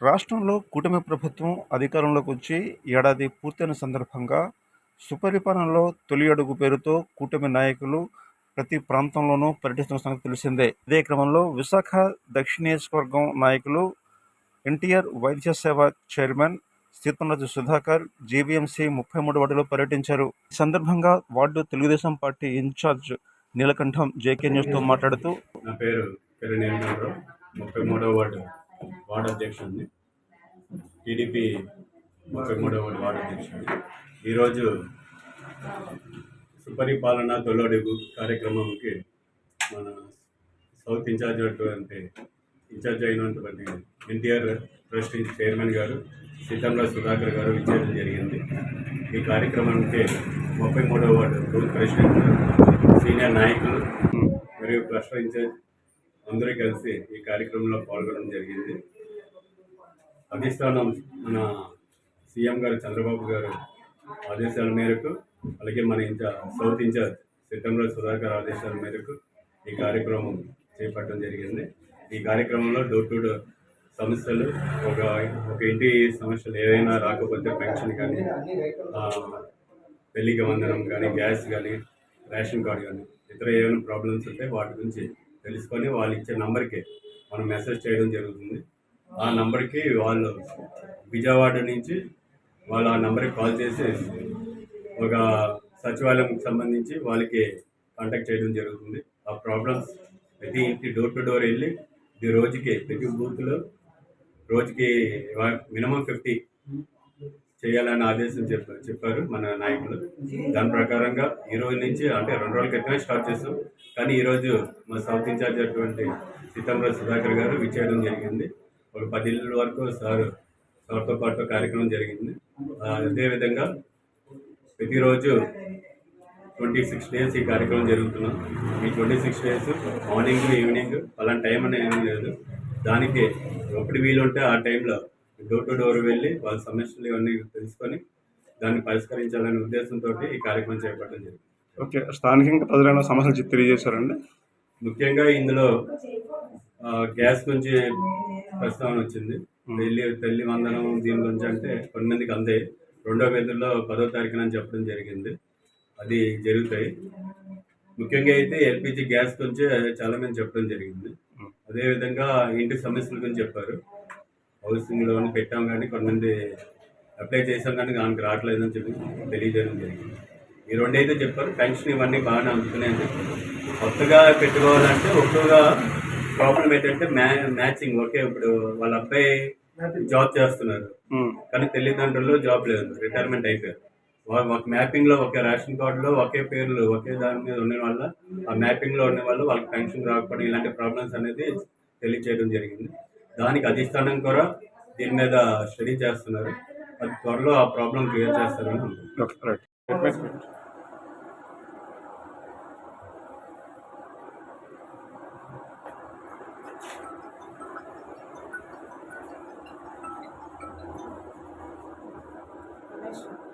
రాష్ట్రంలో కూటమి ప్రభుత్వం అధికారంలోకి వచ్చి ఏడాది పూర్తయిన సందర్భంగా సుపరిపాలనలో తొలి అడుగు పేరుతో కూటమి నాయకులు ప్రతి ప్రాంతంలోనూ పర్యటిస్తున్న సంగతి తెలిసిందే. ఇదే క్రమంలో విశాఖ దక్షిణ నియోజకవర్గం నాయకులు ఎన్టీఆర్ వైద్య సేవ చైర్మన్ సీతంరాజు సుధాకర్ జీవీఎంసీ ముప్పై మూడు వార్డులో పర్యటించారు. ఈ సందర్భంగా ward Telugu Desam party incharge Neelakantham JK న్యూస్తో మాట్లాడుతూ నా పేరు ముప్పై మూడో వార్డు. వార్డు అధ్యక్షుడిని. టీడీపీ ముప్పై మూడవ వార్డు అధ్యక్షుడిని. ఈరోజు సుపరిపాలన తొలడుగు కార్యక్రమంకి మన సౌత్ ఇన్ఛార్జ్ అటువంటి ఇన్ఛార్జ్ అయినటువంటి ఎన్టీఆర్ ట్రస్ట్ చైర్మన్ గారు సీతంరాజ్ సుధాకర్ గారు ఇచ్చేయడం జరిగింది. ఈ కార్యక్రమానికి ముప్పై మూడవ వార్డు బూత్ ప్రెసిడెంట్ సీనియర్ నాయకులు మరియు క్లస్టర్ ఇన్ఛార్జ్ అందరూ కలిసి ఈ కార్యక్రమంలో పాల్గొనడం జరిగింది. అధిష్టానం మన సీఎం గారు చంద్రబాబు గారు ఆదేశాల మేరకు అలాగే మన ఇంత సౌత్ ఇన్ఛార్జ్ సిద్ధంరాజు సుధాకర్ ఆదేశాల మేరకు ఈ కార్యక్రమం చేపట్టడం జరిగింది. ఈ కార్యక్రమంలో డోర్ టు డోర్ సమస్యలు ఒక ఒక ఇంటి సమస్యలు ఏవైనా రాకపోతే పెన్షన్ కానీ ఆ, పెళ్ళికి వందనం కానీ గ్యాస్ కానీ రేషన్ కార్డు కానీ ఇతర ఏమైనా ప్రాబ్లమ్స్ ఉంటే వాటి గురించి తెలుసుకొని వాళ్ళు ఇచ్చే నెంబర్కి మనం మెసేజ్ చేయడం జరుగుతుంది. ఆ నంబర్కి వాళ్ళు విజయవాడ నుంచి వాళ్ళు ఆ నెంబర్కి కాల్ చేసి ఒక సచివాలయంకి సంబంధించి వాళ్ళకి కాంటాక్ట్ చేయడం జరుగుతుంది. ఆ ప్రాబ్లమ్స్ ప్రతి ఇంటి డోర్ టు డోర్ వెళ్ళి ఇది రోజుకి ప్రతి బూత్లో రోజుకి మినిమం ఫిఫ్టీ చేయాలని ఆదేశం చెప్పారు చెప్పారు మన నాయకులు. దాని ప్రకారంగా ఈ రోజు నుంచి అంటే రెండు రోజుల క్రితమే స్టార్ట్ చేస్తాం కానీ ఈరోజు మా సౌత్ ఇన్ఛార్జ్ అటువంటి సీతంరాజ్ సుధాకర్ గారు విచ్చేయడం జరిగింది. ఒక పది ఇళ్ళ వరకు సార్ సార్తో పాటు కార్యక్రమం జరిగింది. అదేవిధంగా ప్రతిరోజు ట్వంటీ సిక్స్ డేస్ ఈ కార్యక్రమం జరుగుతున్నాం. ఈ twenty six days morning evening అలాంటి టైం అనేది ఏమీ లేదు. దానికి ఎప్పుడు వీలుంటే ఆ టైంలో డోర్ టు డోర్ వెళ్ళి వాళ్ళ సమస్యలు ఇవన్నీ తెలుసుకొని దాన్ని పరిష్కరించాలనే ఉద్దేశంతో ఈ కార్యక్రమం చేపట్టడం జరిగింది. ఓకే స్థానికంగా ప్రజలైన సమస్యలు తెలియజేశారండి? ముఖ్యంగా ఇందులో గ్యాస్ గురించి ప్రస్తావన వచ్చింది. తల్లి తల్లి వందనం దీని గురించి అంటే కొన్ని మందికి అందాయి రెండో విధుల్లో పదో తారీఖున అని చెప్పడం జరిగింది. అది జరుగుతాయి. ముఖ్యంగా అయితే ఎల్పిజి గ్యాస్ గురించి చాలా మంది చెప్పడం జరిగింది. అదేవిధంగా ఇంటి సమస్యల గురించి చెప్పారు. హౌసింగ్ లోన్ పెట్టాం కానీ కొంతమంది అప్లై చేసాం కానీ దానికి రావట్లేదని చెప్పి తెలియజేయడం జరిగింది. ఈ రెండైతే చెప్పారు. పెన్షన్ ఇవన్నీ బాగానే అందుతున్నాయని చెప్పారు. కొత్తగా పెట్టుకోవాలంటే ఒక్కగా ప్రాబ్లం ఏంటంటే మ్యా మ్యాచింగ్. ఓకే ఇప్పుడు వాళ్ళ అబ్బాయి జాబ్ చేస్తున్నారు. కానీ తల్లిదండ్రులు జాబ్ లేదు. రిటైర్మెంట్ అయిపోయారు. ఒక మ్యాపింగ్లో ఒకే రేషన్ కార్డులో ఒకే పేర్లు ఒకే దాని మీద ఉన్న వల్ల ఆ మ్యాపింగ్లో ఉన్న వాళ్ళు వాళ్ళకి పెన్షన్ రాకపోవడం ఇలాంటి ప్రాబ్లమ్స్ అనేది తెలియచేయడం జరిగింది. దానికి అధిష్టానం కూడా దీని మీద స్టడీ చేస్తున్నారు. అది త్వరలో ఆ ప్రాబ్లం క్లియర్ చేస్తారని అనుకుంటున్నాను. Okay right much.